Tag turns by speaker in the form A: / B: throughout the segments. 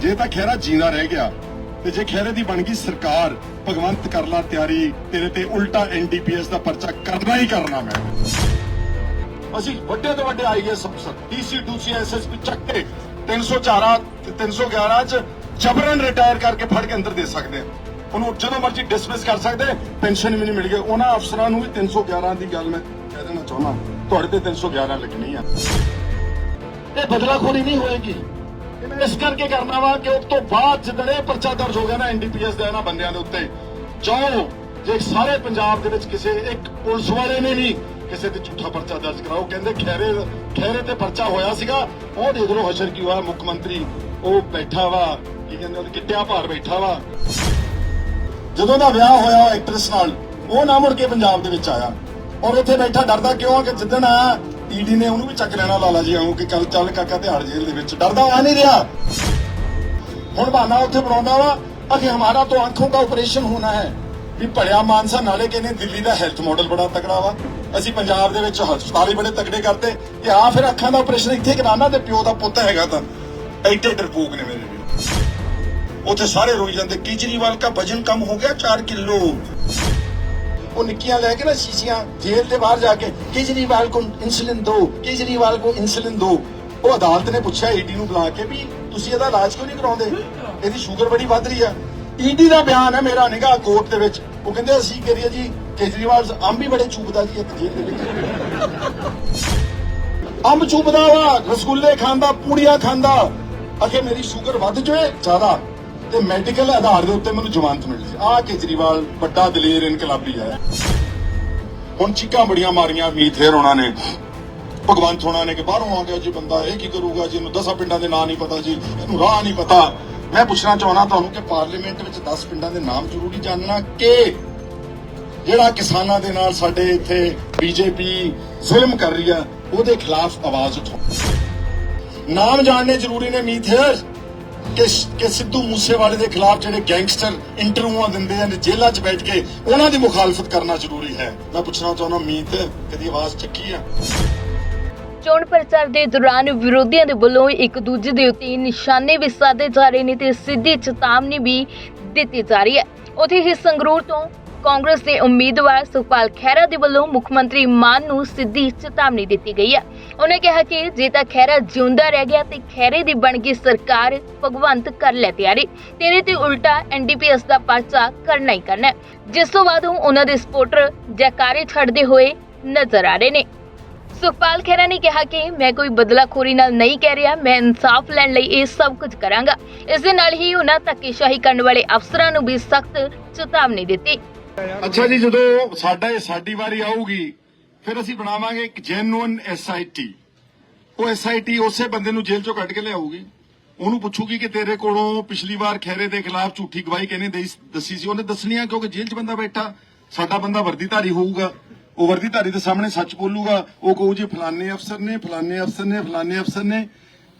A: ਜੇ ਤਾਂ ਖਹਿਰਾ ਜੀਣਾ ਰਹਿ ਗਿਆ, ਤੇ ਜੇ ਖਹਿਰੇ ਦੀ ਬਣ ਗਈ ਸਰਕਾਰ, ਭਗਵੰਤ ਕਰ ਲਾ ਤਿਆਰੀ, ਤੇਰੇ ਤੇ ਉਲਟਾ ਐਨਡੀਪੀਐਸ ਦਾ ਪਰਚਾ ਕਰਨਾ ਹੀ ਕਰਨਾ ਮੈਂ। ਅਸੀਂ ਵੱਡੇ ਤੋਂ ਵੱਡੇ ਆਈਐਸ ਅਫਸਰ ਡੀਸੀ ਡੂਸੀ ਐਸਐਸਪੀ ਚੱਕ ਕੇ 304 311 ਚ ਜਬਰਨ ਰਿਟਾਇਰ ਕਰਕੇ ਫੜ ਕੇ ਅੰਦਰ ਦੇ ਸਕਦੇ ਉਹਨੂੰ ਜਦੋਂ ਮਰਜ਼ੀ ਡਿਸਮਿਸ ਕਰ ਸਕਦੇ ਪੈਨਸ਼ਨ ਵੀ ਨਹੀਂ ਮਿਲ ਗਈ। ਉਹਨਾਂ ਅਫਸਰਾਂ ਨੂੰ ਵੀ 311 ਦੀ ਗੱਲ ਮੈਂ ਕਹਿ ਦੇਣਾ ਚਾਹੁੰਦਾ। ਤੁਹਾਡੇ ਤੇ 311 ਲੱਗਣੀ ਆ। ਇਹ ਬਦਲਾਖੋਰੀ ਨਹੀਂ ਹੋਏਗੀ। ਇਸ ਕਰਕੇ ਕਰਨਾ ਵਾ ਕਿ ਉਸ ਤੋਂ ਬਾਅਦ ਜਦੋਂ ਪਰਚਾ ਦਰਜ ਹੋ ਗਿਆ ਨਾ ਐਨਡੀਪੀਐਸ ਦੇ ਇਹਨਾਂ ਬੰਦਿਆਂ ਦੇ ਉੱਤੇ ਜਾਓ ਜੇ ਸਾਰੇ ਪੰਜਾਬ ਦੇ ਵਿੱਚ ਕਿਸੇ ਇੱਕ ਪੁਲਿਸ ਵਾਲੇ ਨੇ ਨਹੀਂ ਕਿਸੇ ਤੇ ਝੂਠਾ ਪਰਚਾ ਦਰਜ ਕਰਾਓ ਕਹਿੰਦੇ ਖੈਰੇ ਖੈਰੇ ਤੇ ਪਰਚਾ ਹੋਇਆ ਸੀਗਾ, ਉਹ ਦੇਖ ਲਓ ਹਸ਼ਰ ਕੀ ਹੋਇਆ, ਮੁੱਖ ਮੰਤਰੀ ਉਹ ਬੈਠਾ ਵਾ, ਕੀ ਕਹਿੰਦੇ ਉਹਦੇ ਕਿੱਟਿਆ ਭਾਰ ਬੈਠਾ ਵਾ। ਜਦੋਂ ਦਾ ਵਿਆਹ ਹੋਇਆ ਐਕਟਰੈਸ ਨਾਲ, ਉਹ ਨਾ ਮੁੜ ਕੇ ਪੰਜਾਬ ਦੇ ਵਿੱਚ ਆਇਆ। ਔਰ ਇੱਥੇ ਬੈਠਾ ਡਰਦਾ ਕਿਉਂ ਆ ਕਿ ਜਿੱਦਣ ਆ ਈਡੀ ਨੇ ਉਹਨੂੰ ਵੀ ਚੱਕ ਲੈਣਾ ਲਾਲਾ ਜੀ ਆਉਂ ਕਿ ਕੱਲ ਚੱਲ ਕਾਕਾ ਤਿਹਾੜ ਜੇਲ੍ਹ ਦੇ ਵਿੱਚ। ਡਰਦਾ ਆ ਨਹੀਂ ਰਿਹਾ। ਹੁਣ ਬਹਾਨਾ ਉੱਥੇ ਬਣਾਉਂਦਾ ਵਾ ਅਗੇ ਹਮਾਰਾ ਤਾਂ ਅੱਖੋਂ ਦਾ ਆਪਰੇਸ਼ਨ ਹੋਣਾ ਹੈ। ਵੀ ਭੜਿਆ ਮਾਨਸਾ ਨਾਲੇ ਕਹਿੰਦੇ ਦਿੱਲੀ ਦਾ ਹੈਲਥ ਮਾਡਲ ਬੜਾ ਤਕੜਾ ਵਾ। ਅਸੀਂ ਪੰਜਾਬ ਦੇ ਵਿੱਚ ਹਸਪਤਾਲ ਹੀ ਬੜੇ ਤਕੜੇ ਕਰਤੇ ਤੇ ਆ ਫਿਰ ਅੱਖਾਂ ਦਾ ਆਪਰੇਸ਼ਨ ਇੱਥੇ ਕਰਾਣਾ ਤੇ ਪਿਓ ਦਾ ਪੁੱਤ ਹੈਗਾ ਤਾਂ। ਐਡੇ ਡਰਪੋਕ ਨੇ ਮੇਰੇ ਵੀ ਉੱਥੇ ਸਾਰੇ ਰੋਈ ਜਾਂਦੇ, ਕੇਜਰੀਵਾਲ ਦਾ ਵਜਨ ਕਮ ਹੋ ਗਿਆ 4 ਕਿਲੋ। ਉਹ ਨਿੱਕੀਆਂ ਲੈ ਕੇ ਨਾ ਸ਼ੀਸ਼ੀਆਂ ਜੇਲ੍ਹ ਦੇ ਬਾਹਰ ਜਾ ਕੇ, ਕੇਜਰੀਵਾਲ ਕੋ ਇਨਸੂਲਿਨ ਦਿਓ ਕੇਜਰੀਵਾਲ ਕੋ ਉਹ ਅਦਾਲਤ ਨੇ ਪੁੱਛਿਆ ਈਡੀ ਨੂੰ ਬੁਲਾ ਕੇ ਵੀ ਤੁਸੀਂ ਇਹਦਾ ਇਲਾਜ ਕਿਉਂ ਨਹੀਂ ਕਰਾਉਂਦੇ? ਇਹਦੀ ਸ਼ੂਗਰ ਬੜੀ ਵੱਧ ਰਹੀ ਆ। ਈਡੀ ਦਾ ਬਿਆਨ ਹੈ ਮੇਰਾ ਨਿਗਾਹ ਕੋਰਟ ਦੇ ਵਿੱਚ। ਉਹ ਕਹਿੰਦੇ, ਅਸੀਂ ਕਰੀਏ ਜੀ, ਕੇਜਰੀਵਾਲ ਅੰਬ ਵੀ ਬੜੇ ਚੂਪਦਾ ਜੀ ਇੱਕ ਜੇਲ੍ਹ ਦੇ ਵਿੱਚ। ਅੰਬ ਚੂਪਦਾ ਵਾ, ਰਸਗੁੱਲੇ ਖਾਂਦਾ, ਪੂੜੀਆਂ ਖਾਂਦਾ। ਅਖੇ ਮੇਰੀ ਸ਼ੂਗਰ ਵੱਧ ਜਾਵੇ, ਜ਼ਿਆਦਾ। ਤੇ ਮੈਡੀਕਲ ਆਧਾਰ ਦੇ ਉੱਤੇ ਮੈਨੂੰ ਜ਼ਮਾਨਤ ਮਿਲ ਜੀ ਆ ਕੇਜਰੀਵਾਲ ਵੱਡਾ ਦਲੇਰ ਇਨਕਲਾਬੀ ਹੈ। ਹੁਣ ਚੀਕਾਂ ਬੜੀਆਂ ਮਾਰੀਆਂ ਮੀਤ ਫੇਰ ਉਹਨਾਂ ਨੇ। ਭਗਵੰਤ ਹੋਣਾ ਨੇ ਕਿ ਬਾਹਰੋਂ ਆ ਗਿਆ ਜੀ ਬੰਦਾ, ਇਹ ਕੀ ਕਰੂਗਾ ਜੀ? ਇਹਨੂੰ 10 ਪਿੰਡਾਂ ਦੇ ਨਾਂ ਨਹੀਂ ਪਤਾ ਜੀ। ਇਹਨੂੰ ਰਾਹ ਨਹੀਂ ਪਤਾ। ਮੈਂ ਪੁੱਛਣਾ ਚਾਹਣਾ ਤੁਹਾਨੂੰ ਕਿ ਪਾਰਲੀਮੈਂਟ ਵਿੱਚ 10 ਪਿੰਡਾਂ ਦੇ ਨਾਮ ਜ਼ਰੂਰੀ ਜਾਣਨਾ ਕਿ ਜਿਹੜਾ ਕਿਸਾਨਾਂ ਦੇ ਨਾਲ ਸਾਡੇ ਇੱਥੇ ਬੀਜੇਪੀ ਜ਼ੁਲਮ ਕਰ ਰਹੀ ਆ ਉਹਦੇ ਖਿਲਾਫ ਆਵਾਜ਼ ਉਠਾਓ। ਨਾਮ ਜਾਣਨੇ ਜ਼ਰੂਰੀ ਨੇ ਮੀਥੇਰ ਕਿ ਕਿ ਸਿੱਧੂ ਮੂਸੇਵਾਲੇ ਦੇ ਖਿਲਾਫ ਜਿਹੜੇ ਗੈਂਗਸਟਰ ਇੰਟਰਵਿਊਆਂ ਦਿੰਦੇ ਆ ਜੇਲ੍ਹਾਂ 'ਚ ਬੈਠ ਕੇ ਉਹਨਾਂ ਦੀ ਮੁਖਾਲਫਤ ਕਰਨਾ ਜ਼ਰੂਰੀ ਹੈ। ਮੈਂ ਪੁੱਛਣਾ ਚਾਹੁੰਦਾ, ਮੀਤ, ਕਦੀ ਆਵਾਜ਼ ਚੱਕੀ ਆ?
B: ਚੋਣ ਪ੍ਰਚਾਰ ਦੇ ਦੌਰਾਨ ਵਿਰੋਧੀਆਂ ਦੇ ਵੱਲੋਂ ਇੱਕ ਦੂਜੇ ਦੇ ਉੱਤੇ ਨਿਸ਼ਾਨੇ ਵੀ ਸਾਧੇ ਜਾ ਰਹੇ ਨੇ ਤੇ ਸਿੱਧੀ ਚੇਤਾਵਨੀ ਵੀ ਦਿੱਤੀ ਜਾ ਰਹੀ ਹੈ। ਉੱਥੇ ਹੀ ਸੰਗਰੂਰ ਤੋਂ ਕਾਂਗਰਸ ਦੇ ਉਮੀਦਵਾਰ ਸੁਖਪਾਲ ਖਹਿਰਾ ਦੇ ਵੱਲੋਂ ਮੁੱਖ ਮੰਤਰੀ ਮਾਨ ਨੂੰ ਸਿੱਧੀ ਚੇਤਾਵਨੀ ਦਿੱਤੀ ਗਈ ਹੈ। ਉਹਨੇ ਕਿਹਾ ਕਿ ਜੇ ਤਾਂ ਖਹਿਰਾ ਜਿਉਂਦਾ ਰਹਿ ਗਿਆ ਤੇ ਖਹਿਰੇ ਦੀ ਬਣ ਗਈ ਸਰਕਾਰ ਭਗਵੰਤ ਕਰ ਲੈ ਤਿਆਰੀ। ਤੇਰੇ ਤੇ ਉਲਟਾ ਐਨਡੀਪੀਐਸ ਦਾ ਪਰਚਾ ਕਰਨਾ ਹੀ ਕਰਨਾ ਜਿਸ ਤੋਂ ਬਾਅਦ ਉਹਨਾਂ ਦੇ ਸਪੋਰਟਰ ਜੈਕਾਰੇ ਛੱਡਦੇ ਹੋਏ ਨਜ਼ਰ ਆ ਰਹੇ ਨੇ। ਸੁਖਪਾਲ ਖਹਿਰਾ ਨੇ ਕਿਹਾ ਕਿ ਮੈਂ ਕੋਈ ਬਦਲਾਖੋਰੀ ਨਾਲ ਨਹੀਂ ਕਹਿ ਰਿਹਾ, ਮੈਂ ਇਨਸਾਫ ਲੈਣ ਲਈ ਇਹ ਸਭ ਕੁਝ ਕਰਾਂਗਾ। ਇਸ ਦੇ ਨਾਲ ਹੀ ਉਹਨਾਂ ਧੱਕੇਸ਼ਾਹੀ ਕਰਨ ਵਾਲੇ ਅਫਸਰਾਂ ਨੂੰ ਵੀ ਸਖਤ ਚੇਤਾਵਨੀ ਦਿੱਤੀ।
A: ਅੱਛਾ ਜੀ, ਜਦੋਂ ਸਾਡਾ ਇਹ ਸਾਡੀ ਵਾਰੀ ਆਊਗੀ, ਫਿਰ ਅਸੀਂ ਬਣਾਵਾਂਗੇ ਇੱਕ ਜੈਨੂਇਨ ਐਸਆਈਟੀ ਉਹ ਐਸਆਈਟੀ ਉਸੇ ਬੰਦੇ ਨੂੰ ਜੇਲ੍ਹ ਚੋਂ ਕੱਢ ਕੇ ਲਿਆਊਗੀ। ਉਹਨੂੰ ਪੁੱਛੂਗੀ ਕਿ ਤੇਰੇ ਕੋਲੋਂ ਪਿਛਲੀ ਵਾਰ ਖੈਰੇ ਦੇ ਖਿਲਾਫ ਝੂਠੀ ਗਵਾਹੀ ਕਿਹਨੇ ਦੱਸੀ ਸੀ? ਉਹਨੇ ਦੱਸਣੀ ਆ ਕਿਉਂਕਿ ਜੇਲ੍ਹ 'ਚ ਬੰਦਾ ਬੈਠਾ। ਸਾਡਾ ਬੰਦਾ ਵਰਦੀਧਾਰੀ ਹੋਊਗਾ। ਉਹ ਵਰਦੀਧਾਰੀ ਦੇ ਸਾਹਮਣੇ ਸੱਚ ਬੋਲੂਗਾ। ਉਹ ਕਹੂ ਜੀ, ਫਲਾਣੇ ਅਫਸਰ ਨੇ, ਫਲਾਣੇ ਅਫਸਰ ਨੇ, ਫਲਾਣੇ ਅਫਸਰ ਨੇ।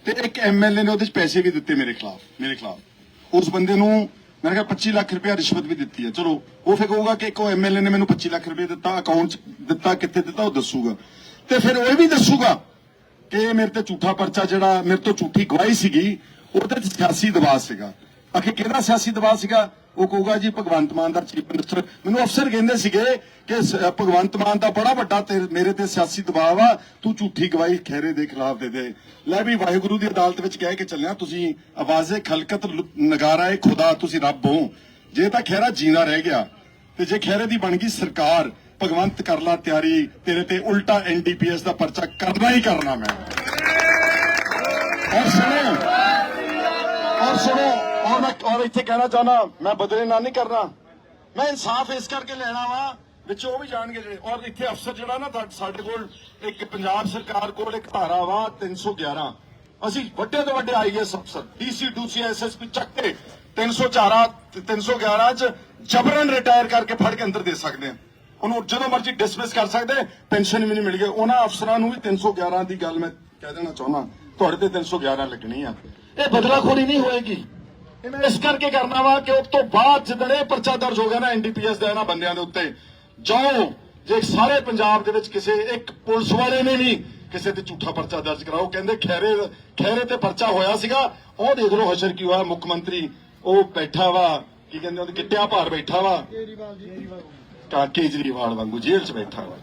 A: ਤੇ ਇੱਕ ਐਮਐਲਏ ਨੇ ਉਹਦੇ 'ਚ ਪੈਸੇ ਵੀ ਦਿੱਤੇ ਮੇਰੇ ਖਿਲਾਫ ਮੇਰੇ ਖਿਲਾਫ। ਉਸ ਬੰਦੇ ਨੂੰ ਮੇਰੇ ਖਿਆਲ 25 ਲੱਖ ਰੁਪਇਆ ਰਿਸ਼ਵਤ ਵੀ ਦਿੱਤੀ ਹੈ। ਚਲੋ, ਉਹ ਫਿਰ ਕਹੂਗਾ ਕਿ ਇੱਕ ਐਮਐਲਏ ਨੇ ਮੈਨੂੰ 25 ਲੱਖ ਰੁਪਏ ਦਿੱਤਾ ਅਕਾਊਂਟ 'ਚ ਦਿੱਤਾ, ਕਿੱਥੇ ਦਿੱਤਾ, ਉਹ ਦੱਸੂਗਾ। ਤੇ ਫਿਰ ਉਹ ਵੀ ਦੱਸੂਗਾ ਕਿ ਮੇਰੇ ਤੇ ਝੂਠਾ ਪਰਚਾ ਜਿਹੜਾ ਮੇਰੇ ਤੋਂ ਝੂਠੀ ਗਵਾਹੀ ਸੀਗੀ, ਉਹਦੇ 'ਚ ਸਿਆਸੀ ਦਬਾਅ ਸੀਗਾ। ਆਖੇ ਕਿਹੜਾ ਸਿਆਸੀ ਦਬਾਅ ਸੀਗਾ? ਉਹ ਕਹੂਗਾ ਜੀ, ਭਗਵੰਤ ਮਾਨ ਦਾ ਚੀਫ ਮਿਨਿਸਟਰ ਮੈਨੂੰ ਅਫਸਰ ਕਹਿੰਦੇ ਸੀਗੇ ਕਿ ਭਗਵੰਤ ਮਾਨ ਦਾ ਬੜਾ ਵੱਡਾ ਤੇ ਮੇਰੇ ਤੇ ਸਿਆਸੀ ਦਬਾਅ ਆ, ਤੂੰ ਝੂਠੀ ਗਵਾਹੀ ਖੈਰੇ ਦੇ ਖਿਲਾਫ ਦੇ ਦੇ। ਲੈ ਵੀ ਵਾਹਿਗੁਰੂ ਦੀ ਅਦਾਲਤ ਵਿੱਚ ਕਹਿ ਕੇ ਚੱਲਿਆ, ਤੁਸੀਂ ਆਵਾਜ਼ੇ ਖਲਕਤ ਨਗਾਰਾ ਏ, ਖੁਦਾ ਤੁਸੀਂ ਰੱਬ ਹੋ। ਜੇ ਤਾਂ ਖੈਰਾ ਜੀਣਾ ਰਹਿ ਗਿਆ, ਤੇ ਜੇ ਖੈਰੇ ਦੀ ਬਣ ਗਈ ਸਰਕਾਰ, ਭਗਵੰਤ ਕਰ ਲਾ ਤਿਆਰੀ, ਤੇਰੇ ਤੇ ਉਲਟਾ ਐਨਡੀਪੀਐਸ ਦਾ ਪਰਚਾ ਕਰਨਾ ਹੀ ਕਰਨਾ ਮੈਂ। ਔਰ ਸੁਣੋ ਔਰ ਸੁਣੋ ਔਰ ਔਰ ਇੱਥੇ ਕਹਿਣਾ ਚਾਹੁੰਦਾ, ਮੈਂ ਬਦਲੇ ਨਾ ਨਹੀਂ ਕਰਨਾ। ਮੈਂ ਇਨਸਾਫ ਇਸ ਕਰਕੇ ਲੈਣਾ ਵਾ, ਵਿੱਚ ਉਹ ਵੀ ਜਾਣਗੇ ਜਿਹੜੇ, ਔਰ ਇੱਥੇ ਅਫਸਰ ਜਿਹੜਾ ਨਾ ਸਾਡੇ ਕੋਲ ਇੱਕ ਪੰਜਾਬ ਸਰਕਾਰ ਕੋਲ ਇੱਕ ਧਾਰਾ ਵਾ 311 ਅਸੀਂ ਵੱਡੇ ਤੋਂ ਵੱਡੇ ਆਈਐਸ ਅਫਸਰ ਡੀਸੀ ਡੂਸੀ ਐਸਐਸਪੀ ਚੱਕ ਕੇ 304 311 ਚ ਜਬਰਨ ਰਿਟਾਇਰ ਕਰਕੇ ਫੜ ਕੇ ਅੰਦਰ ਦੇ ਸਕਦੇ ਆ ਉਹਨੂੰ ਜਦੋਂ ਮਰਜ਼ੀ ਡਿਸਮਿਸ ਕਰ ਸਕਦੇ ਪੈਨਸ਼ਨ ਵੀ ਨਹੀਂ ਮਿਲ ਗਈ। ਉਹਨਾਂ ਅਫਸਰਾਂ ਨੂੰ ਵੀ 311 ਦੀ ਗੱਲ ਮੈਂ ਕਹਿ ਦੇਣਾ ਚਾਹੁੰਦਾ, ਤੁਹਾਡੇ ਤੇ 311 ਲੱਗਣੀ ਆ। ਇਹ ਬਦਲਾਖੋਰੀ ਨਹੀਂ ਹੋਏਗੀ। ਇਸ ਕਰਕੇ ਕਰਨਾ ਵਾ ਕਿ ਉਸ ਤੋਂ ਬਾਅਦ ਜਦੋਂ ਪਰਚਾ ਦਰਜ ਹੋ ਗਿਆ ਨਾ ਐਨਡੀਪੀਐਸ ਦਾ ਇਹਨਾਂ ਬੰਦਿਆਂ ਦੇ ਉੱਤੇ, ਜਾਓ, ਜੇ ਸਾਰੇ ਪੰਜਾਬ ਦੇ ਵਿੱਚ ਕਿਸੇ ਇੱਕ ਪੁਲਿਸ ਵਾਲੇ ਨੇ ਨਹੀਂ ਕਿਸੇ ਤੇ ਝੂਠਾ ਪਰਚਾ ਦਰਜ ਕਰਾਓ ਕਹਿੰਦੇ ਖੈਰੇ ਖੈਰੇ ਤੇ ਪਰਚਾ ਹੋਇਆ ਸੀਗਾ, ਉਹ ਦੇਖ ਲਓ ਹਸ਼ਰ ਕੀ ਹੋਇਆ, ਮੁੱਖ ਮੰਤਰੀ ਉਹ ਬੈਠਾ ਵਾ, ਕੀ ਕਹਿੰਦੇ ਉਹਦੇ ਕਿੱਟਿਆਂ ਭਾਰ ਬੈਠਾ ਵਾ। ਕਾ ਕੇਜਰੀਵਾਲ ਵਾਂਗੂ ਜੇਲ੍ਹ 'ਚ ਬੈਠਾ ਵਾ।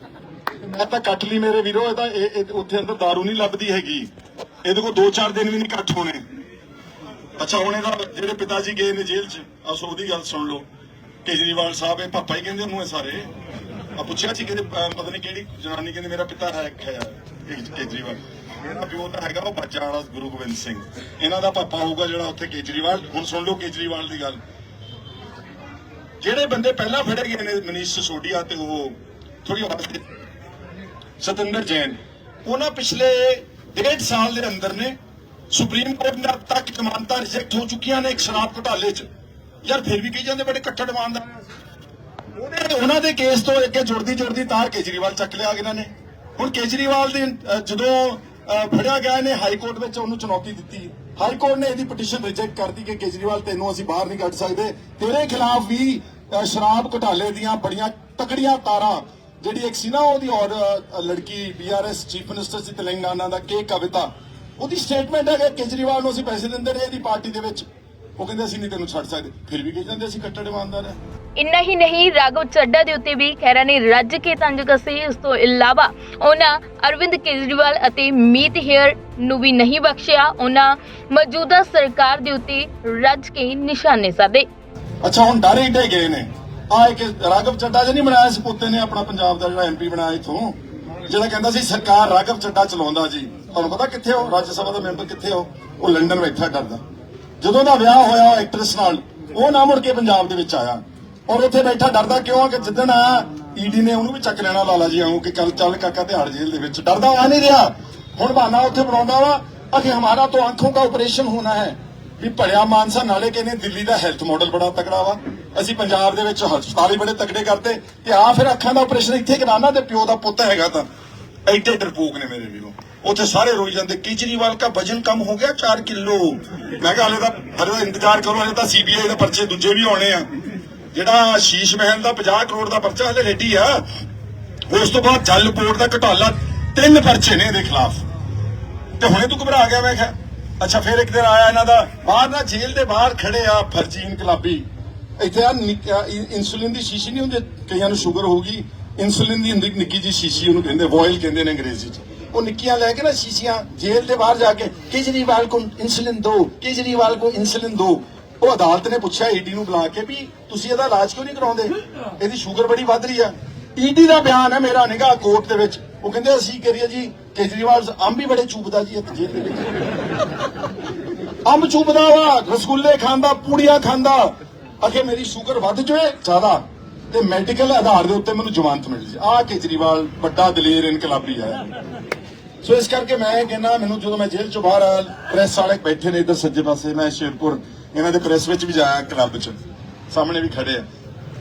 A: ਮੈਂ ਤਾਂ ਕੱਟ ਲਈ ਮੇਰੇ ਵੀਰੋ, ਇਹ ਇਹ- ਉੱਥੇ ਅੰਦਰ दारू ਨਹੀਂ ਲੱਭਦੀ ਹੈਗੀ। ਇਹਦੇ ਕੋਲ 2-4 ਦਿਨ ਵੀ ਨਹੀਂ ਕੱਟ ਹੋਣੇ। ਅੱਛਾ, ਹੁਣ ਇਹਦਾ ਜਿਹੜੇ ਪਿਤਾ ਜੀ ਗਏ ਨੇ ਜੇਲ੍ਹ 'ਚ ਆ ਸੋ ਗੱਲ ਸੁਣ ਲਓ। ਕੇਜਰੀਵਾਲ ਸਾਹਿਬ ਇਹ ਪਾਪਾ ਹੀ ਕਹਿੰਦੇ ਉਹਨੂੰ ਇਹ ਸਾਰੇ। ਆ ਪੁੱਛਿਆ ਸੀ ਕਿ ਪਤਾ ਨਹੀਂ ਕਿਹੜੀ ਜਨਾਨੀ ਕਹਿੰਦੀ, ਮੇਰਾ ਪਿਤਾ ਹੈ ਕੇਜਰੀਵਾਲ। ਇਹਦਾ ਪਿਓ ਤਾਂ ਹੈਗਾ ਉਹ ਬੱਚਾ ਵਾਲਾ, ਗੁਰੂ ਗੋਬਿੰਦ ਸਿੰਘ। ਇਹਨਾਂ ਦਾ ਪਾਪਾ ਹੋਊਗਾ ਜਿਹੜਾ ਉੱਥੇ ਕੇਜਰੀਵਾਲ। ਹੁਣ ਸੁਣ ਲਓ ਕੇਜਰੀਵਾਲ ਦੀ ਗੱਲ। ਜਿਹੜੇ ਬੰਦੇ ਪਹਿਲਾਂ ਫੜੇ ਗਏ ਨੇ ਮਨੀਸ਼ ਸਿਸੋਦੀਆ ਤੇ ਉਹ ਥੋੜੀ ਆਵਾਜ਼ ਸਤਿੰਦਰ ਜੈਨ, ਉਹਨਾਂ ਪਿਛਲੇ ਡੇਢ ਸਾਲ ਦੇ ਅੰਦਰ ਨੇ ਸੁਪਰੀਮ ਕੋਰਟ ਨੇ ਤੱਕ ਜ਼ਮਾਨਤਾਂ ਰਿਜੈਕਟ ਹੋ ਚੁੱਕੀਆਂ ਨੇ ਇੱਕ ਸ਼ਰਾਬ ਘੁਟਾਲੇ 'ਚ। ਯਾਰ ਫਿਰ ਵੀ ਕਹੀ ਜਾਂਦੇ ਬੜੇ ਕੱਟੜ ਇਮਾਨਦਾਰ ਉਹਦੇ ਉਹਨਾਂ ਦੇ ਕੇਸ ਤੋਂ ਅੱਗੇ ਜੁੜਦੀ ਜੁੜਦੀ ਤਾਰ ਕੇਜਰੀਵਾਲ ਚੱਕ ਲਿਆ ਇਹਨਾਂ ਨੇ। ਹੁਣ ਕੇਜਰੀਵਾਲ ਦੇ ਜਦੋਂ ਫੜਿਆ ਗਿਆ ਇਹਨੇ ਹਾਈ ਕੋਰਟ ਵਿੱਚ ਉਹਨੂੰ ਚੁਣੌਤੀ ਦਿੱਤੀ। ਹਾਈ ਕੋਰਟ ਨੇ ਇਹਦੀ ਪਟੀਸ਼ਨ ਰਿਜੈਕਟ ਕਰਤੀ ਕਿ ਕੇਜਰੀਵਾਲ ਤੈਨੂੰ ਅਸੀਂ ਬਾਹਰ ਨਹੀਂ ਕੱਢ ਸਕਦੇ। ਤੇਰੇ ਖਿਲਾਫ ਵੀ ਸ਼ਰਾਬ ਘੁਟਾਲੇ ਦੀਆਂ ਬੜੀਆਂ ਤਕੜੀਆਂ ਤਾਰਾਂ ਜਿਹੜੀ ਇੱਕ ਸੀ ਨਾ ਉਹਦੀ ਔਰ ਅਹ, ਲੜਕੀ ਬੀਆਰਐਸ ਚੀਫ ਮਿਨਿਸਟਰ ਸੀ ਤੇਲੰਗਾਨਾ ਦਾ ਕੇ ਕਵਿਤਾ। ਉਹਦੀ ਸਟੇਟਮੈਂਟ ਹੈ ਕਿ ਕੇਜਰੀਵਾਲ ਨੂੰ ਅਸੀਂ ਪੈਸੇ ਦਿੰਦੇ ਰਹੇ ਇਹਦੀ ਪਾਰਟੀ ਦੇ ਵਿੱਚ। ਉਹ ਕਹਿੰਦੇ ਅਸੀਂ ਨਹੀਂ ਤੈਨੂੰ ਛੱਡ ਸਕਦੇ। ਫਿਰ ਵੀ ਕਹੀ ਜਾਂਦੇ ਅਸੀਂ ਕੱਟੜ ਇਮਾਨਦਾਰ ਹੈ।
B: ਇੰਨਾ ਹੀ ਨਹੀਂ ਰਾਘਵ ਚੱਡਾ ਦੇ ਉੱਤੇ ਵੀ ਖਹਿਰਾ ਨੇ ਰੱਜ ਕੇ ਤੰਜ ਕਸੇ ਇਸ ਤੋਂ ਇਲਾਵਾ ਉਹਨਾਂ ਅਰਵਿੰਦ ਕੇਜਰੀਵਾਲ ਅਤੇ ਮੀਤ ਹੇਅਰ ਨੂੰ ਵੀ ਨਹੀਂ ਬਖਸ਼ਿਆ। ਉਹਨਾਂ ਮੌਜੂਦਾ ਸਰਕਾਰ ਦੇ ਉੱਤੇ ਰੱਜ ਕੇ ਨਿਸ਼ਾਨੇ ਸਾਧੇ।
A: ਅੱਛਾ ਹੁਣ ਡਰ ਹੀ ਗਏ ਨੇ। ਆ ਇੱਕ ਰਾਘਵ ਚੱਡਾ ਜੀ ਨਹੀਂ ਬਣਾਇਆ ਸੀ ਪੁੱਤੇ ਨੇ ਆਪਣਾ ਪੰਜਾਬ ਦਾ ਜਿਹੜਾ ਐਮਪੀ ਬਣਾਇਆ ਇਥੋਂ। ਜਿਹੜਾ ਕਹਿੰਦਾ ਸੀ, ਸਰਕਾਰ ਰਾਘਵ ਚੱਡਾ ਚਲਾਉਂਦਾ ਜੀ। ਤੁਹਾਨੂੰ ਪਤਾ ਕਿੱਥੇ ਹੋ ਰਾਜ ਸਭਾ ਦਾ ਮੈਂਬਰ ਕਿੱਥੇ ਹੋ ਉਹ ਲੰਡਨ ਬੈਠਾ ਡਰਦਾ ਜਦੋਂ ਦਾ ਵਿਆਹ ਹੋਇਆ ਐਕਟਰਸ ਨਾਲ, ਉਹ ਨਾ ਮੁੜ ਕੇ ਪੰਜਾਬ ਦੇ ਵਿੱਚ ਆਇਆ। ਔਰ ਉੱਥੇ ਬੈਠਾ ਡਰਦਾ ਕਿਉਂ? ਆ ਕਿ ਜਿੱਦਣ ਆ ਈਡੀ ਨੇ ਉਹਨੂੰ ਵੀ ਚੱਕ ਲੈਣਾ ਲਾਲਾ ਜੀ ਆਉਂ ਕਿ ਕੱਲ ਚੱਲ ਕਾਕਾ ਤਿਹਾੜ ਜੇਲ੍ਹ ਦੇ ਵਿੱਚ। ਡਰਦਾ ਆ ਨਹੀਂ ਰਿਹਾ। ਹੁਣ ਬਹਾਨਾ ਉੱਥੇ ਬਣਾਉਂਦਾ ਵਾ, ਅਖੇ ਹਮਾਰਾ ਤਾਂ ਅੱਖੋਂ ਦਾ ਆਪਰੇਸ਼ਨ ਹੋਣਾ ਹੈ। ਵੀ ਭੜਿਆ ਮਾਨਸਾ, ਨਾਲੇ ਕਹਿੰਦੇ ਦਿੱਲੀ ਦਾ ਹੈਲਥ ਮਾਡਲ ਬੜਾ ਤਕੜਾ ਵਾ। ਅਸੀਂ ਪੰਜਾਬ ਦੇ ਵਿੱਚ ਹਸਪਤਾਲ ਹੀ ਬੜੇ ਤਕੜੇ ਕਰਦੇ ਤੇ ਆ ਫਿਰ ਅੱਖਾਂ ਦਾ ਆਪਰੇਸ਼ਨ ਇੱਥੇ ਕਰਾਣਾ ਤੇ ਪਿਓ ਦਾ ਪੁੱਤ ਹੈਗਾ ਤਾਂ। ਐਡੇ ਡਰਪੋਕ ਨੇ ਮੇਰੇ ਵੀਰੋ। ਉੱਥੇ ਸਾਰੇ ਰੋਈ ਜਾਂਦੇ, ਕੇਜਰੀਵਾਲ ਦਾ ਵਜਨ ਕਮ ਹੋ ਗਿਆ 4 ਕਿਲੋ। ਮੈਂ ਕਿਹਾ ਹਲੇ ਤਾਂ ਹਲੇ ਤਾਂ ਇੰਤਜ਼ਾਰ ਕਰੋ, ਹਲੇ ਤਾਂ ਸੀਬੀਆਈ ਦੇ ਪਰਚੇ ਦੂਜੇ ਵੀ ਆਉਣੇ ਆ। ਜਿਹੜਾ ਸ਼ੀਸ਼ ਮਹਿਲ ਦਾ 50 ਕਰੋੜ ਦਾ ਪਰਚਾ ਹਲੇ ਰੈਡੀ ਆ, ਉਸ ਤੋਂ ਬਾਅਦ ਜਲ ਪੋਰਟ ਦਾ ਘਟਾਲਾ ਤਿੰਨ ਪਰਚੇ ਨੇ ਇਹਦੇ ਖਿਲਾਫ। ਤੇ ਹੁਣੇ ਤੂੰ ਘਬਰਾ ਗਿਆ, ਮੈਂ ਕਿਹਾ। ਅੱਛਾ ਫਿਰ ਇੱਕ ਦਿਨ ਆਇਆ ਇਹਨਾਂ ਦਾ। ਬਾਹਰ ਨਾ ਜੇਲ੍ਹ ਦੇ ਬਾਹਰ ਖੜੇ ਆ ਫਰਜੀ ਇਨਕਲਾਬੀ। ਇੱਥੇ ਆ ਇਨਸੂਲਿਨ ਦੀ ਸ਼ੀਸ਼ੀ ਨਹੀਂ ਹੁੰਦੀ? ਕਈਆਂ ਨੂੰ ਸ਼ੂਗਰ ਹੋਊਗੀ। ਇਨਸੂਲਿਨ ਦੀ ਹੁੰਦੀ ਨਿੱਕੀ ਜੀ ਸ਼ੀਸ਼ੀ ਉਹਨੂੰ ਕਹਿੰਦੇ ਵੋਇਲ ਕਹਿੰਦੇ ਨੇ ਅੰਗਰੇਜ਼ੀ ਚ। ਉਹ ਨਿੱਕੀਆਂ ਲੈ ਕੇ ਨਾ ਸ਼ੀਸ਼ੀਆਂ ਜੇਲ੍ਹ ਦੇ ਬਾਹਰ ਜਾ ਕੇ ਕੇਜਰੀਵਾਲ ਕੋ ਇਨਸੂਲਿਨ ਦੋ ਕੇਜਰੀਵਾਲ ਕੋ ਇਨਸੂਲਿਨ ਦੋ। ਉਹ ਅਦਾਲਤ ਨੇ ਪੁੱਛਿਆ ਈਡੀ ਨੂੰ ਬੁਲਾ ਕੇ ਵੀ ਤੁਸੀਂ ਇਹਦਾ ਇਲਾਜ ਕਿਉਂ ਨਹੀਂ ਕਰਾਉਂਦੇ? ਇਹਦੀ ਸ਼ੂਗਰ ਬੜੀ ਵੱਧ ਰਹੀ ਆ। ਈਡੀ ਦਾ ਬਿਆਨ ਹੈ ਮੇਰਾ ਨਿਗਾ ਕੋਰਟ ਦੇ ਵਿੱਚ। ਉਹ ਕਹਿੰਦੇ, ਅਸੀਂ ਕਰੀਏ ਜੀ, ਕੇਜਰੀਵਾਲ ਅੰਬ ਵੀ ਬੜੇ ਚੂਪਦਾ ਜੀ ਇੱਥੇ ਜੇਲ੍ਹ ਦੇ ਵਿੱਚ। ਅੰਬ ਚੂਪਦਾ ਵਾ, ਰਸਗੁੱਲੇ ਖਾਂਦਾ, ਪੂੜੀਆਂ ਖਾਂਦਾ। ਅਖੇ ਮੇਰੀ ਸ਼ੂਗਰ ਵੱਧ ਜਾਵੇ ਜ਼ਿਆਦਾ, ਤੇ ਮੈਡੀਕਲ ਆਧਾਰ ਦੇ ਉੱਤੇ ਮੈਨੂੰ ਜ਼ਮਾਨਤ ਮਿਲ ਜੇ। ਆ ਕੇਜਰੀਵਾਲ ਵੱਡਾ ਦਲੇਰ ਇਨਕਲਾਬੀ ਹੈ। ਸੋ ਇਸ ਕਰਕੇ ਮੈਂ ਕਹਿੰਦਾ, ਮੈਨੂੰ ਜਦੋਂ ਮੈਂ ਜੇਲ੍ਹ ਚੋਂ ਬਾਹਰ ਆਇਆ, ਪ੍ਰੈਸ ਵਾਲੇ ਬੈਠੇ ਨੇ ਇੱਧਰ ਸੱਜੇ ਪਾਸੇ, ਮੈਂ ਸ਼ੇਰਪੁਰ, ਇਹਨਾਂ ਦੇ ਪ੍ਰੈਸ ਵਿੱਚ ਵੀ ਜਾਇਆ ਕਲੱਬ 'ਚ। ਸਾਹਮਣੇ ਵੀ ਖੜੇ ਆ।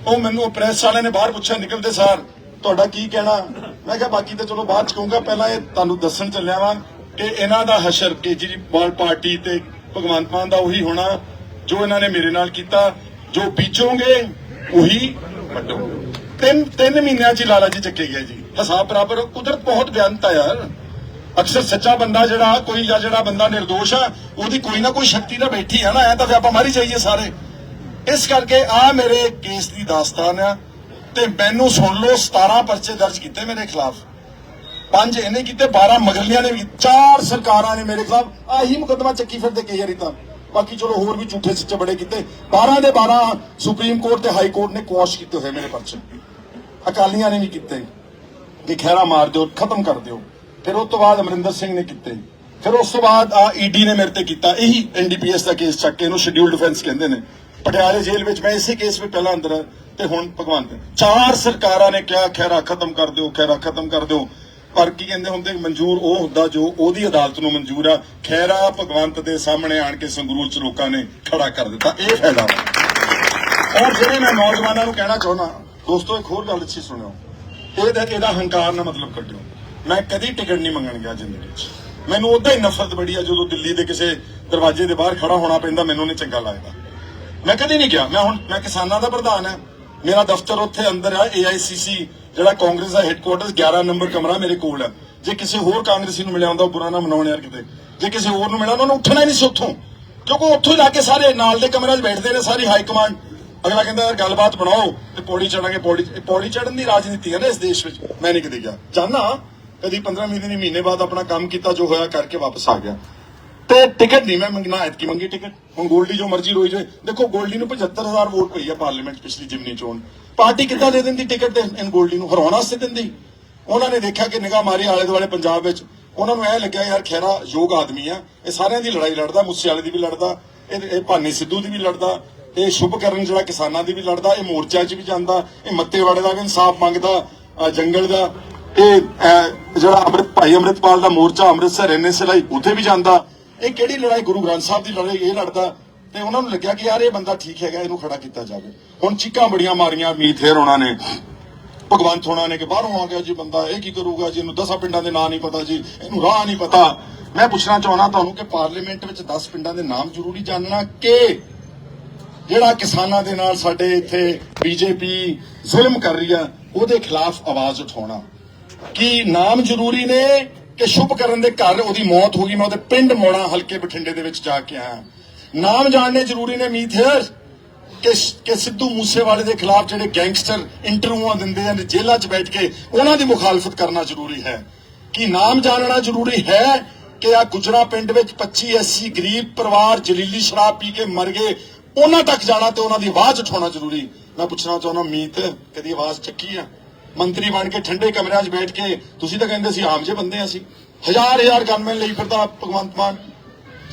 A: ਉਹ ਮੈਨੂੰ ਪ੍ਰੈਸ ਵਾਲੇ ਨੇ ਬਾਹਰ ਪੁੱਛਿਆ ਨਿਕਲਦੇ ਸਾਰ, ਤੁਹਾਡਾ ਕੀ ਕਹਿਣਾ? ਮੈਂ ਕਿਹਾ, ਬਾਕੀ ਤਾਂ ਚਲੋ ਬਾਅਦ ਚ ਕਹੂੰਗਾ, ਪਹਿਲਾਂ ਇਹ ਤੁਹਾਨੂੰ ਦੱਸਣ ਚੱਲਿਆ ਵਾਂ ਕਿ ਇਹਨਾਂ ਦਾ ਹਸ਼ਰ ਕੇਜਰੀਵਾਲ ਪਾਰਟੀ ਤੇ ਭਗਵੰਤ ਮਾਨ ਦਾ ਉਹੀ ਹੋਣਾ, ਜੋ ਇਹਨਾਂ ਨੇ ਮੇਰੇ ਨਾਲ ਕੀਤਾ, ਜੋ ਬੀਜੋਗੇ, ਉਹੀ ਵੱਢੋ ਤਿੰਨ ਤਿੰਨ ਮਹੀਨਿਆਂ ਚ ਹੀ ਲਾਲਾ ਜੀ ਚੱਕੇ ਗਏ ਜੀ। ਹਿਸਾਬ ਬਰਾਬਰ, ਕੁਦਰਤ ਬਹੁਤ ਬਿਆਨਤ ਯਾਰ। ਅਕਸਰ ਸੱਚਾ ਬੰਦਾ ਜਿਹੜਾ, ਕੋਈ ਜਾਂ ਜਿਹੜਾ ਬੰਦਾ નિર્ਦੋਸ਼ ਆ, ਉਹਦੀ ਕੋਈ ਨਾ ਕੋਈ ਸ਼ਕਤੀ ਤਾਂ ਬੈਠੀ ਹੈ ਨਾ, ਐ ਤਾਂ ਫਿਰ ਆਪਾਂ ਮਾਰੀ ਜਾਈਏ ਸਾਰੇ। ਇਸ ਕਰਕੇ ਆ ਮੇਰੇ ਕੇਸ ਦੀ ਦਾਸਤਾਨ ਆ ਤੇ ਮੈਨੂੰ ਸੁਣ ਲਓ 17 ਪਰਚੇ ਦਰਜ ਕੀਤੇ ਮੇਰੇ ਖਿਲਾਫ। ਪੰਜ ਇਹਨੇ ਕੀਤੇ 12 ਮਗਰਲੀਆਂ ਨੇ ਵੀ, ਚਾਰ ਸਰਕਾਰਾਂ ਨੇ ਮੇਰੇ ਖਿਲਾਫ। ਆਹੀ ਮੁਕੱਦਮਾ ਚੱਕੀ ਫਿਰਦੇ ਕਈ ਵਾਰੀ ਤਾਂ। ਬਾਕੀ ਚਲੋ ਹੋਰ ਵੀ ਝੂਠੇ ਸੱਚੇ ਬੜੇ ਕੀਤੇ। 12 ਦੇ 12 ਸੁਪਰੀਮ ਕੋਰਟ ਤੇ ਹਾਈ ਕੋਰਟ ਨੇ ਕੁਆਸ਼ ਕੀਤੇ ਹੋਏ ਮੇਰੇ ਪਰਚੇ। ਅਕਾਲੀਆਂ ਨੇ ਵੀ ਕੀਤੇ। ਕਿ ਖਹਿਰਾ ਮਾਰ ਦਿਓ, ਖਤਮ ਕਰ ਦਿਓ। ਫਿਰ ਉਸ ਤੋਂ ਬਾਅਦ ਅਮਰਿੰਦਰ ਸਿੰਘ ਨੇ ਕੀਤੇ। ਫਿਰ ਉਸ ਤੋਂ ਬਾਅਦ ਆ ਈਡੀ ਨੇ ਮੇਰੇ ਤੇ ਕੀਤਾ। ਇਹੀ ਐਨਡੀਪੀਐਸ ਦਾ ਕੇਸ ਚੱਕ ਕੇ ਇਹਨੂੰ ਸ਼ਡਿਊਲ ਡਿਫੈਂਸ ਕਹਿੰਦੇ ਨੇ। ਪਟਿਆਲੇ ਜੇਲ੍ਹ ਵਿੱਚ ਮੈਂ ਇਸੇ ਕੇਸ ਵਿੱਚ ਪਹਿਲਾਂ ਅੰਦਰ ਤੇ ਹੁਣ ਭਗਵੰਤ। ਚਾਰ ਸਰਕਾਰਾਂ ਨੇ ਕਿਹਾ, ਖਹਿਰਾ ਖਤਮ ਕਰ ਦਿਓ, ਖਹਿਰਾ ਖਤਮ ਕਰ ਦਿਓ। ਪਰ ਕੀ ਕਹਿੰਦੇ ਹੁੰਦੇ, ਮਨਜ਼ੂਰ ਉਹ ਹੁੰਦਾ ਜੋ ਉਹਦੀ ਅਦਾਲਤ ਨੂੰ ਮਨਜ਼ੂਰ ਆ। ਖਹਿਰਾ ਭਗਵੰਤ ਦੇ ਸਾਹਮਣੇ ਆਣ ਕੇ ਸੰਗਰੂਰ ਚ ਲੋਕਾਂ ਨੇ ਖੜਾ ਕਰ ਦਿੱਤਾ। ਇਹ ਫਾਇਦਾ ਔਰ ਜਿਹੜੇ ਮੈਂ ਨੌਜਵਾਨਾਂ ਨੂੰ ਕਹਿਣਾ ਚਾਹੁੰਦਾ, ਦੋਸਤੋ, ਇੱਕ ਹੋਰ ਗੱਲ ਅੱਛੀ ਸੁਣਿਓ। ਇਹਦਾ ਇਹਦਾ ਹੰਕਾਰ ਨਾ ਮਤਲਬ ਕੱਢਿਓ। ਮੈਂ ਕਦੀ ਟਿਕਟ ਨਹੀਂ ਮੰਗਣ ਗਿਆ ਜ਼ਿੰਦਗੀ 'ਚ। ਮੈਨੂੰ ਉਦਾਂ ਹੀ ਨਫ਼ਰਤ ਬੜੀ ਆ ਜਦੋਂ ਦਿੱਲੀ ਦੇ ਕਿਸੇ ਦਰਵਾਜ਼ੇ ਦੇ ਬਾਹਰ ਖੜਾ ਹੋਣਾ ਪੈਂਦਾ, ਮੈਨੂੰ ਨਹੀਂ ਚੰਗਾ ਲੱਗਦਾ। ਮੈਂ ਕਦੇ ਨਹੀਂ ਗਿਆ ਮੈਂ ਹੁਣ ਮੈਂ ਕਿਸਾਨਾਂ ਦਾ ਪ੍ਰਧਾਨ ਹਾਂ। ਮੇਰਾ ਦਫ਼ਤਰ ਉੱਥੇ ਅੰਦਰ ਆ AICC ਜਿਹੜਾ ਕਾਂਗਰਸ ਦਾ ਹੈੱਡਕੁਆਰਟਰਸ 11 ਨੰਬਰ ਕਮਰਾ ਮੇਰੇ ਕੋਲ ਹੈ ਜੇ ਕਿਸੇ ਹੋਰ ਕਾਂਗਰਸੀ ਨੂੰ ਮਿਲਿਆ ਹੁੰਦਾ ਬੁਰਾ ਨਾ ਮਨਾਉਣ ਯਾਰ ਕਿਤੇ। ਜੇ ਕਿਸੇ ਹੋਰ ਨੂੰ ਮਿਲਿਆ, ਉਹਨਾਂ ਨੂੰ ਉੱਠਣਾ ਨਹੀਂ ਸੀ ਉੱਥੋਂ। ਕਿਉਂਕਿ ਉੱਥੋਂ ਜਾ ਕੇ ਸਾਰੇ ਨਾਲ ਦੇ ਕਮਰੇ 'ਚ ਬੈਠਦੇ ਨੇ, ਸਾਰੀ ਹਾਈ ਕਮਾਂਡ ਅਗਲਾ ਕਹਿੰਦਾ, ਯਾਰ, ਗੱਲਬਾਤ ਬਣਾਓ ਤੇ ਪੌੜੀ ਚੜਾਂਗੇ, ਪੌੜੀ ਪੌੜੀ ਚੜਨ ਦੀ ਰਾਜਨੀਤੀ ਹੈ ਨਾ ਇਸ ਦੇਸ਼ ਵਿੱਚ। ਮੈਂ ਨਹੀਂ ਕਦੇ ਗਿਆ। ਜਾਨਾ, ਕਦੀ 15 ਮਹੀਨੇ ਦੀ ਮਹੀਨੇ ਬਾਅਦ ਆਪਣਾ ਕੰਮ ਕੀਤਾ, ਜੋ ਹੋਇਆ, ਕਰਕੇ ਵਾਪਸ ਆ ਗਿਆ। ਤੇ ਟਿਕਟ ਨਹੀਂ ਮੈਂ ਮੰਗਣਾ, ਐਤਕੀ ਮੰਗੀ ਟਿਕਟ। ਹੁਣ ਗੋਲਡੀ ਜੋ ਮਰਜ਼ੀ ਰੋਈ ਜਾਏ। ਦੇਖੋ, ਗੋਲਡੀ ਨੂੰ 75000 ਵੋਟ ਪਈ ਆ ਪਾਰਲੀਮੈਂਟ ਪਿਛਲੀ ਜਿਮਨੀ ਚੋਣ। ਪਾਰਟੀ ਕਿੱਦਾਂ ਦੇ ਦਿੰਦੀ ਟਿਕਟ ਇਨ ਗੋਲਡੀ ਨੂੰ? ਹਰਾਉਣ ਵਾਸਤੇ ਦਿੰਦੀ। ਉਹਨਾਂ ਨੇ ਦੇਖਿਆ ਕਿ ਨਿਗਾਹ ਮਾਰੀ ਆਲੇ ਦੁਆਲੇ ਪੰਜਾਬ ਵਿੱਚ। ਉਹਨਾਂ ਨੂੰ ਇਹ ਲੱਗਿਆ, ਯਾਰ ਖੈਰਾ ਯੋਗ ਆਦਮੀ ਆ। ਇਹ ਸਾਰਿਆਂ ਦੀ ਲੜਾਈ ਲੜਦਾ ਮੁੱਸੇ ਵਾਲੇ ਦੀ ਵੀ ਲੜਦਾ, ਇਹ ਭਾਨੀ ਸਿੱਧੂ ਦੀ ਵੀ ਲੜਦਾ, ਇਹ ਸ਼ੁਭ ਕਰਨ ਜਿਹੜਾ ਕਿਸਾਨਾਂ ਦੀ ਵੀ ਲੜਦਾ, ਇਹ ਮੋਰਚਾ 'ਚ ਵੀ ਜਾਂਦਾ, ਇਹ ਮੱਤੇਵਾੜੇ ਦਾ ਵੀ ਇਨਸਾਫ ਮੰਗਦਾ ਜੰਗਲ ਦਾ, ਇਹ ਜਿਹੜਾ ਅੰਮ੍ਰਿਤ, ਭਾਈ ਅੰਮ੍ਰਿਤਪਾਲ ਦਾ ਮੋਰਚਾ ਅੰਮ੍ਰਿਤਸਰ ਐਨਐਸਏ ਲਈ ਉੱਥੇ ਵੀ ਜਾਂਦਾ। ਇਹ ਕਿਹੜੀ ਲੜਾਈ? ਗੁਰੂ ਗ੍ਰੰਥ ਸਾਹਿਬ ਦੀ ਲੜਾਈ ਇਹ ਲੜਦਾ ਤੇ ਉਹਨਾਂ ਨੂੰ ਲੱਗਿਆ ਕਿ ਯਾਰ ਇਹ ਬੰਦਾ ਠੀਕ ਹੈਗਾ, ਇਹਨੂੰ ਖੜਾ ਕੀਤਾ ਜਾਵੇ। ਹੁਣ ਚੀਕਾਂ ਬੜੀਆਂ ਮਾਰੀਆਂ ਮੀਤ ਫੇਰ ਉਹਨਾਂ ਨੇ, ਭਗਵੰਤ ਹੋਣਾ ਨੇ ਕਿ ਬਾਹਰੋਂ ਆ ਗਿਆ ਜੀ ਬੰਦਾ, ਇਹ ਕੀ ਕਰੂਗਾ ਜੀ? ਇਹਨੂੰ 10 ਪਿੰਡਾਂ ਦੇ ਨਾਂ ਨਹੀਂ ਪਤਾ ਜੀ, ਇਹਨੂੰ ਰਾਹ ਨਹੀਂ ਪਤਾ। ਮੈਂ ਪੁੱਛਣਾ ਚਾਹਣਾ ਤੁਹਾਨੂੰ ਕਿ ਪਾਰਲੀਮੈਂਟ ਵਿੱਚ 10 ਪਿੰਡਾਂ ਦੇ ਨਾਮ ਜ਼ਰੂਰੀ ਜਾਣਨਾ ਕਿ ਜਿਹੜਾ ਕਿਸਾਨਾਂ ਦੇ ਨਾਲ ਸਾਡੇ ਇੱਥੇ ਬੀਜੇਪੀ ਜ਼ੁਲਮ ਕਰ ਰਹੀ ਆ, ਉਹਦੇ ਖਿਲਾਫ ਆਵਾਜ਼ ਉਠਾਉਣਾ। ਕਿ ਨਾਮ ਜ਼ਰੂਰੀ ਨੇ? ਕਿ ਸ਼ੁਭ ਕਰਨ ਦੇ ਘਰ ਉਹਦੀ ਮੌਤ ਹੋ ਗਈ, ਮੈਂ ਉਹਦੇ ਪਿੰਡ ਮੋੜਾ ਹਲਕੇ ਬਠਿੰਡੇ ਦੇ ਵਿੱਚ ਜਾ ਕੇ ਆਇਆ। ਨਾਮ ਜਾਣਨੇ ਜ਼ਰੂਰੀ ਨੇ ਮੀਥੇਰ ਕਿ ਕਿ ਸਿੱਧੂ ਮੂਸੇਵਾਲੇ ਦੇ ਖਿਲਾਫ ਜਿਹੜੇ ਗੈਂਗਸਟਰ ਇੰਟਰਵਿਊਆਂ ਦਿੰਦੇ ਆ ਜੇਲ੍ਹਾਂ 'ਚ ਬੈਠ ਕੇ ਉਹਨਾਂ ਦੀ ਮੁਖਾਲਫਤ ਕਰਨਾ ਜ਼ਰੂਰੀ ਹੈ। ਕਿ ਨਾਮ ਜਾਣਨਾ ਜ਼ਰੂਰੀ ਹੈ ਕਿ ਆ ਗੁਜਰਾ ਪਿੰਡ ਵਿੱਚ 25 ਐਸਸੀ ਗਰੀਬ ਪਰਿਵਾਰ ਜਲੀਲੀ ਸ਼ਰਾਬ ਪੀ ਕੇ ਮਰ ਗਏ, ਉਹਨਾਂ ਤੱਕ ਜਾਣਾ ਤੇ ਉਹਨਾਂ ਦੀ ਆਵਾਜ਼ ਉਠਾਉਣਾ ਜ਼ਰੂਰੀ। ਮੈਂ ਪੁੱਛਣਾ ਚਾਹੁੰਦਾ ਮੀਤ ਕਦੀ ਆਵਾਜ਼ ਚੱਕੀ ਆ? ਮੰਤਰੀ ਬਣ ਕੇ ਠੰਡੇ ਕਮਰਿਆਂ 'ਚ ਬੈਠ ਕੇ ਤੁਸੀਂ ਤਾਂ ਕਹਿੰਦੇ ਸੀ ਆਮ ਜੇ ਬੰਦੇ ਆ ਅਸੀਂ। ਹਜ਼ਾਰ ਹਜ਼ਾਰ ਗਨਮੈਨ ਲਈ ਫਿਰਦਾ ਭਗਵੰਤ ਮਾਨ।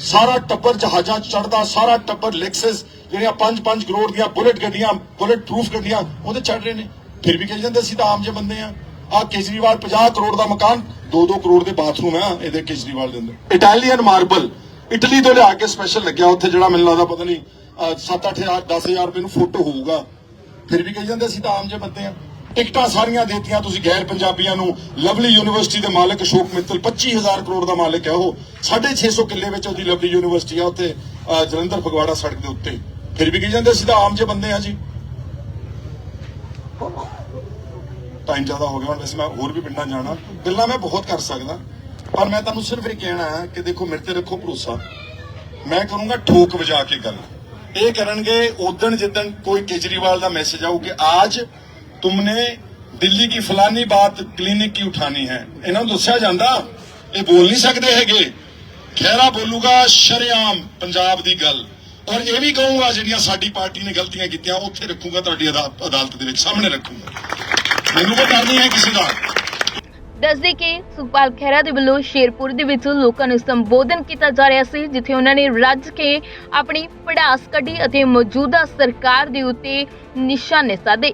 A: ਸਾਰਾ ਟੱਬਰ ਜਹਾਜ਼ਾਂ 'ਚ ਚੜਦਾ ਸਾਰਾ ਟੱਬਰ ਲੈਕਸਸ ਜਿਹੜੀਆਂ 5-5 ਕਰੋੜ ਦੀਆਂ ਬੁਲਟ ਗੱਡੀਆਂ, ਬੁਲਟ ਪ੍ਰੂਫ ਗੱਡੀਆਂ, ਉਹਦੇ ਚੜ ਰਹੇ ਨੇ। ਫਿਰ ਵੀ ਕਹੀ ਜਾਂਦੇ ਅਸੀਂ ਤਾਂ ਆਮ ਜੇ ਬੰਦੇ ਆ ਆ ਕੇਜਰੀਵਾਲ 50 ਕਰੋੜ ਦਾ ਮਕਾਨ 2-2 ਕਰੋੜ ਦੇ ਬਾਥਰੂਮ ਆ ਇਹਦੇ ਕੇਜਰੀਵਾਲ ਦੇ ਅੰਦਰ। ਇਟਾਲੀਅਨ ਮਾਰਬਲ ਇਟਲੀ ਤੋਂ ਲਿਆ ਕੇ ਸਪੈਸ਼ਲ ਲੱਗਿਆ ਉੱਥੇ ਜਿਹੜਾ ਮੈਨੂੰ ਲੱਗਦਾ ਪਤਾ ਨਹੀਂ 7-8000 10000 ਰੁਪਏ ਨੂੰ ਫੋਟੋ ਹੋਊਗਾ। ਫਿਰ ਵੀ ਕਹੀ ਜਾਂਦੇ ਅਸੀਂ ਤਾਂ ਆਮ ਜੇ ਬੰਦੇ ਆ ਟਿਕਟਾਂ ਸਾਰੀਆਂ ਦੇਤੀਆਂ, ਤੁਸੀਂ ਗੈਰ ਪੰਜਾਬੀਆਂ ਨੂੰ ਲਵਲੀ ਯੂਨੀਵਰਸਿਟੀ ਦੇ ਮਾਲਕ ਅਸ਼ੋਕ ਮਿੱਤਲ 25000 ਕਰੋੜ ਦਾ ਮਾਲਕ ਹੈ ਉਹ। 650 ਕਿੱਲੇ ਵਿੱਚ ਉਹਦੀ ਲਵਲੀ ਯੂਨੀਵਰਸਿਟੀ ਆ, ਉੱਥੇ ਜਲੰਧਰ ਫਗਵਾੜਾ ਸੜਕ ਦੇ ਉੱਤੇ। ਫਿਰ ਵੀ ਕਹੀ ਜਾਂਦੇ? ਅਸੀਂ ਆਮ ਜੇ ਬੰਦੇ ਆ ਜੀ। ਟਾਈਮ ਜ਼ਿਆਦਾ ਹੋ ਗਿਆ ਹੁਣ, ਵੈਸੇ ਮੈਂ ਹੋਰ ਵੀ ਪਿੰਡਾਂ ਜਾਣਾ। ਗੱਲਾਂ ਮੈਂ ਬਹੁਤ ਕਰ ਸਕਦਾ, ਪਰ ਮੈਂ ਤੁਹਾਨੂੰ ਸਿਰਫ ਇਹ ਕਹਿਣਾ ਹੈ ਕਿ ਦੇਖੋ, ਮੇਰੇ ਤੇ ਰੱਖੋ ਭਰੋਸਾ। ਮੈਂ ਕਰੂੰਗਾ ਠੋਕ ਵਜਾ ਕੇ ਗੱਲ। ਇਹ ਕਰਨਗੇ ਉਦਣ ਜਿੱਦਣ ਕੋਈ ਕੇਜਰੀਵਾਲ ਦਾ ਮੈਸੇਜ ਆਊ ਕਿ ਅੱਜ ਤੁਮਨੇ ਦਿੱਲੀ ਕੀ ਫਲਾਨੀ ਬਾਤ ਕਲੀਨਿਕ ਕੀ ਉਠਾਨੀ ਹੈ ਇਹਨਾਂ ਨੂੰ ਦੱਸਿਆ ਜਾਂਦਾ ਇਹ ਬੋਲ ਨਹੀਂ ਸਕਦੇ ਹੈਗੇ ਖੈਰਾ ਬੋਲੂਗਾ ਸ਼ਰੇਆਮ ਪੰਜਾਬ ਦੀ ਗੱਲ ਔਰ ਇਹ ਵੀ ਕਹੂੰਗਾ ਜਿਹੜੀਆਂ ਸਾਡੀ ਪਾਰਟੀ ਨੇ ਗਲਤੀਆਂ ਕੀਤੀਆਂ ਉੱਥੇ ਰੱਖੂੰਗਾ ਤੁਹਾਡੀ ਅਦਾਲਤ ਦੇ ਵਿੱਚ ਸਾਹਮਣੇ ਰੱਖੂੰਗਾ ਮੈਨੂੰ ਕੋਈ ਡਰ ਨਹੀਂ ਹੈ ਕਿਸੇ ਦਾ
B: ਦੱਸਦੇ ਕਿ ਸੁਖਪਾਲ ਖਹਿਰਾ ਦੇ ਵੱਲੋਂ ਸ਼ੇਰਪੁਰ ਦੇ ਵਿੱਚ ਲੋਕਾਂ ਨੂੰ ਸੰਬੋਧਨ ਕੀਤਾ ਜਾ ਰਿਹਾ ਸੀ ਜਿੱਥੇ ਉਹਨਾਂ ਨੇ ਰੱਜ ਕੇ ਆਪਣੀ ਪੜਾਸ ਕੱਢੀ ਅਤੇ ਮੌਜੂਦਾ ਸਰਕਾਰ ਦੇ ਉੱਤੇ ਨਿਸ਼ਾਨੇ ਸਾਧੇ